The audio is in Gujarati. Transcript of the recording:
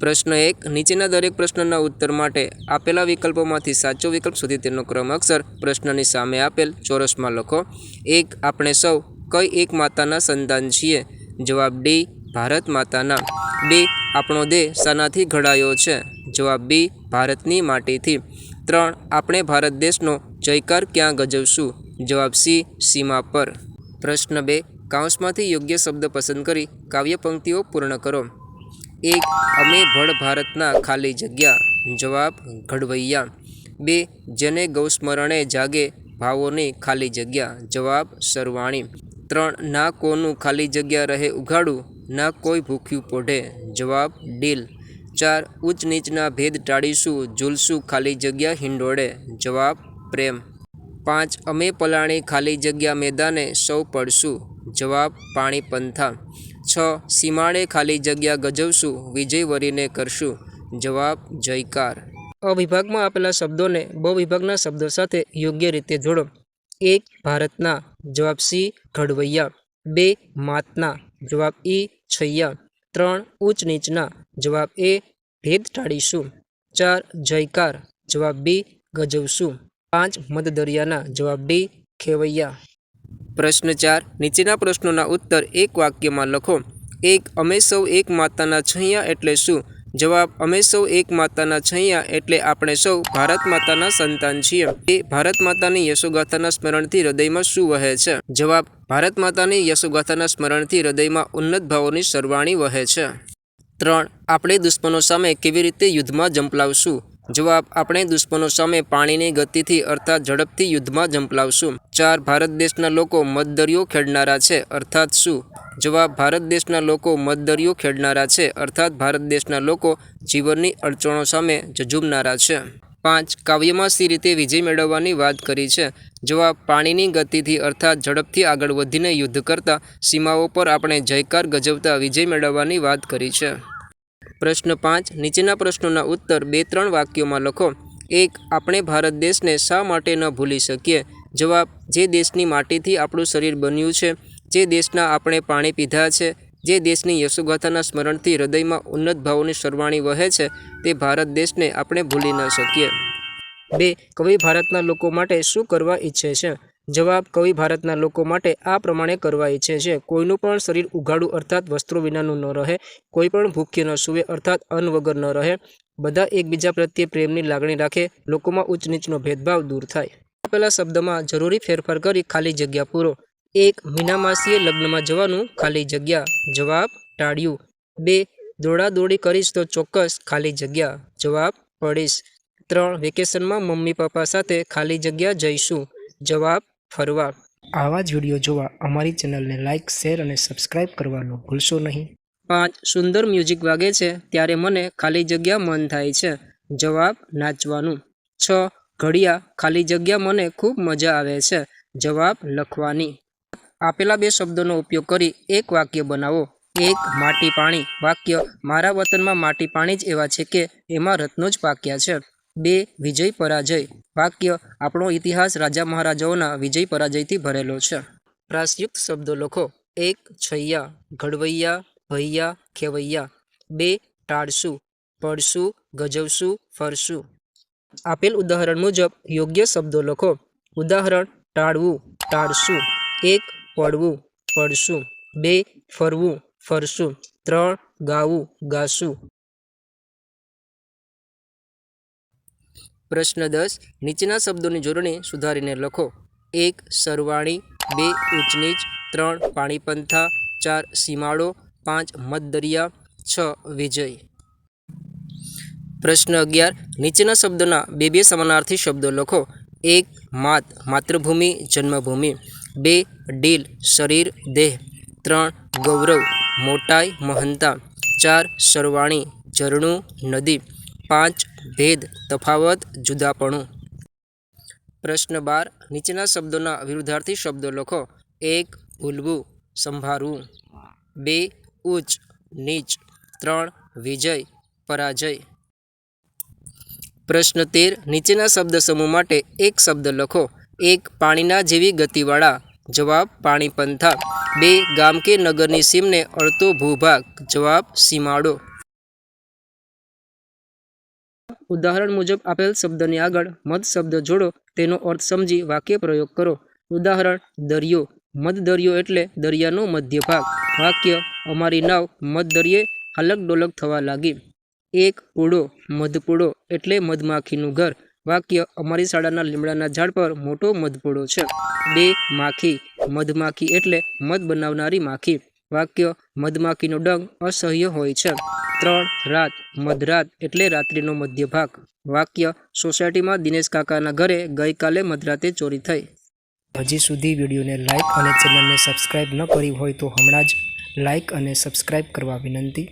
પ્રશ્ન એક, નીચેના દરેક પ્રશ્નના ઉત્તર માટે આપેલા વિકલ્પોમાંથી સાચો વિકલ્પ સુધી તેનો ક્રમ અક્ષર પ્રશ્નની સામે આપેલ ચોરસમાં લખો. એક, આપણે સૌ કઈ એક માતાના સંતાન છીએ? જવાબ ડી, ભારત માતાના. બે, આપણો દેહ શાનાથી ઘડાયો છે? જવાબ બી, ભારતની માટીથી. ત્રણ, આપણે ભારત દેશનો જયકાર ક્યાં ગજવશું? જવાબ સી, સીમા પર. પ્રશ્ન બે, કાઉન્સમાંથી યોગ્ય શબ્દ પસંદ કરી કાવ્ય પંક્તિઓ પૂર્ણ કરો. એક, અમે ભળ ભારતના ખાલી જગ્યા, જવાબ ઘડવૈયા. બે, જેને ગૌસ્મરણે જાગે ભાવોની ખાલી જગ્યા, જવાબ સરવાણી. ત્રણ, ના કોનું ખાલી જગ્યા રહે ઉઘાડું, ના કોઈ ભૂખ્યું પોઢે, જવાબ ડીલ. ચાર, ઉચ્ચ નીચના ભેદ ટાળીશું, ઝૂલશું ખાલી જગ્યા હિંડોળે, જવાબ પ્રેમ. પાંચ, અમે પલાણી ખાલી જગ્યા મેદાને સૌ પડશું જવાબ, પાણી પંથા. છ, સીમાડે ખાલી જગ્યા ગજવશું, વિજય વરીને કરશું. જવાબ, જયકાર. અવિભાગમાં આપેલા શબ્દોને બ વિભાગના શબ્દો સાથે યોગ્ય રીતે જોડો. એક, ભારતના. જવાબ સી, ઘડવૈયા. બે, માતના. જવાબ ઈ, છૈયા. ત્રણ, ઉચ્ચ નીચના. જવાબ એ, ભેદ ટાળીશું. ચાર, જયકાર. જવાબ બી, ગજવશું. પાંચ, મધદરિયાના. જવાબ ડી, ખેવૈયા. પ્રશ્ન ચાર. નીચેના પ્રશ્નોના ઉત્તર એક વાક્યમાં લખો. એક અમે સૌ એક માતાના છૈયા એટલે શું? જવાબ, અમે સૌ એક માતાના છૈયા એટલે આપણે સૌ ભારત માતાના સંતાન છીએ. એ ભારત માતાની યશોગાથાના સ્મરણથી હૃદયમાં શું વહે છે? જવાબ, ભારત માતાની યશોગાથાના સ્મરણથી હૃદયમાં ઉન્નત ભાવોની સરવાણી વહે છે. ત્રણ, આપણે દુશ્મનો સામે કેવી રીતે યુદ્ધમાં ઝંપલાવશું જવાબ, આપણે દુશ્મનો સામે પાણીની ગતિથી અર્થાત ઝડપથી યુદ્ધમાં ઝંપલાવશું ચાર, ભારત દેશના લોકો મતદરિયો ખેડનારા છે. અર્થાત શું? જવાબ, ભારત દેશના લોકો મતદરિયો ખેડનારા છે. અર્થાત ભારત દેશના લોકો જીવનની અડચણો સામે ઝઝૂમનારા છે. પાંચ, કાવ્યમાં સી રીતે વિજય મેળવવાની વાત કરી છે. જવાબ, પાણીની ગતિથી અર્થાત ઝડપથી આગળ વધીને યુદ્ધ કરતા સીમાઓ પર આપણે જયકાર ગજવતા વિજય મેળવવાની વાત કરી છે. પ્રશ્ન પાંચ, નીચેના પ્રશ્નોના ઉત્તર બે ત્રણ વાક્યોમાં લખો. એક, આપણે ભારત દેશને શા માટે ન ભૂલી શકીએ? જવાબ, જે દેશની માટીથી આપણું શરીર બન્યું છે, જે દેશના આપણે પાણી પીધા છે, જે દેશની યશોગાથાના સ્મરણથી હૃદયમાં ઉન્નત ભાવોની સરવાણી વહે છે, તે ભારત દેશને આપણે ભૂલી ન શકીએ. બે, કવિ ભારતના લોકો માટે શું કરવા ઈચ્છે છે? જવાબ કવિ ભારતના લોકો માટે આ પ્રમાણે કરવા ઈચ્છે છે કોઈનું પણ શરીર ઉઘાડું અર્થાત વસ્ત્રો વિનાનું ન રહે, કોઈ પણ ભૂખ્ય ન સૂવે અર્થાત અન્ન વગર ન રહે. બધા એકબીજા પ્રત્યે પ્રેમની લાગણી રાખે, લોકોમાં ઉચ્ચ નીચનો ભેદભાવ દૂર થાય. પહેલા શબ્દમાં જરૂરી ફેરફાર કરી ખાલી જગ્યા પૂરો. એક, મીનામાસીએ લગ્નમાં જવાનું ખાલી જગ્યા. જવાબ, ટાળ્યું. બે, દોડાદોડી કરીશ તો ચોક્કસ ખાલી જગ્યા. જવાબ, પડીશ. ત્રણ, વેકેશનમાં મમ્મી પપ્પા સાથે ખાલી જગ્યા જઈશું. જવાબ ફરવા. આવા જ વીડિયો જોવા અમારી ચેનલને લાઇક શેર અને સબસ્ક્રાઇબ કરવાનું ભૂલશો નહીં. પાંચ સુંદર મ્યુઝિક વાગે છે ત્યારે મને ખાલી જગ્યા મન થાય છે. જવાબ નાચવાનું. છ ઘડિયા ખાલી જગ્યા મને ખૂબ મજા આવે છે. જવાબ લખવાની. આપેલા બે શબ્દોનો ઉપયોગ કરી એક વાક્ય બનાવો. એક માટી પાણી. વાક્ય મારા વતનમાં માટી પાણી જ એવા છે કે એમાં રત્નો જ પાક્યા છે. બે વિજય પરાજય. વાક્ય, આપણો ઇતિહાસ રાજા મહારાજાઓના વિજય પરાજયથી ભરેલો છે. પ્રાસયુક્ત શબ્દો લખો. એક, છૈયા, ઘડવૈયા, ભૈયા, ખેવૈયા. બે, ટાળશું, પડશું, ગજવશું, ફરશું. આપેલ ઉદાહરણ મુજબ યોગ્ય શબ્દો લખો. ઉદાહરણ, ટાળવું, ટાળશું. એક, પડવું, પડશું. બે, ફરવું, ફરશું. ત્રણ, ગાવું, ગાશું. પ્રશ્ન દસ, નીચેના શબ્દોની જોડણી સુધારીને લખો. એક, સરવાણી. બે ઊંચનીચ ત્રણ, પાણીપંથા. ચાર, સીમાડો. પાંચ મતદરિયા છ, વિજય. પ્રશ્ન અગિયાર, નીચેના શબ્દોના બે બે સમાનાર્થી શબ્દો લખો. એક, માત, માતૃભૂમિ, જન્મભૂમિ. બે, ડીલ, શરીર, દેહ. ત્રણ, ગૌરવ, મોટાઈ, મહંતા. ચાર, સરવાણી, ઝરણું, નદી. પાંચ ભેદ તફાવત જુદાપણું. પ્રશ્ન બાર. નીચેના શબ્દોના વિરુદ્ધાર્થી શબ્દો લખો. એક ભૂલવું સંભાળવું બે, ઉચ્ચ, નીચ. ત્રણ, વિજય, પરાજય. પ્રશ્ન તેર. નીચેના શબ્દ સમૂહ માટે એક શબ્દ લખો. એક, પાણીના જેવી ગતિવાળા. જવાબ પાણી પંથા બે, ગામ કે નગરની સીમને અડતો ભૂભાગ જવાબ, સીમાડો. ઉદાહરણ મુજબ આપેલ શબ્દની આગળ મધ શબ્દ જોડો, તેનો અર્થ સમજી વાક્ય પ્રયોગ કરો. ઉદાહરણ, દરિયો. મધ દરિયો એટલે દરિયાનો મધ્ય ભાગ વાક્ય, અમારી નાવ મધ દરિયે હાલક ડોલક થવા લાગી. એક પૂડો મધપૂડો એટલે મધમાખીનું ઘર. વાક્ય, અમારી શાળાના લીમડાના ઝાડ પર મોટો મધપૂડો છે. બે માખી. મધમાખી એટલે મધ બનાવનારી માખી. વાક્ય મધમાખીનો ડંગ અસહ્ય હોય છે. ત્રણ, રાત. મધરાત એટલે રાત્રિનો મધ્ય ભાગ વાક્ય સોસાયટીમાં દિનેશ કાકાના ઘરે ગઈકાલે મધરાતે ચોરી થઈ. હજી સુધી વિડીયોને લાઇક અને ચેનલને સબસ્ક્રાઇબ ન કરી હોય તો હમણાં જ લાઇક અને સબસ્ક્રાઇબ કરવા વિનંતી.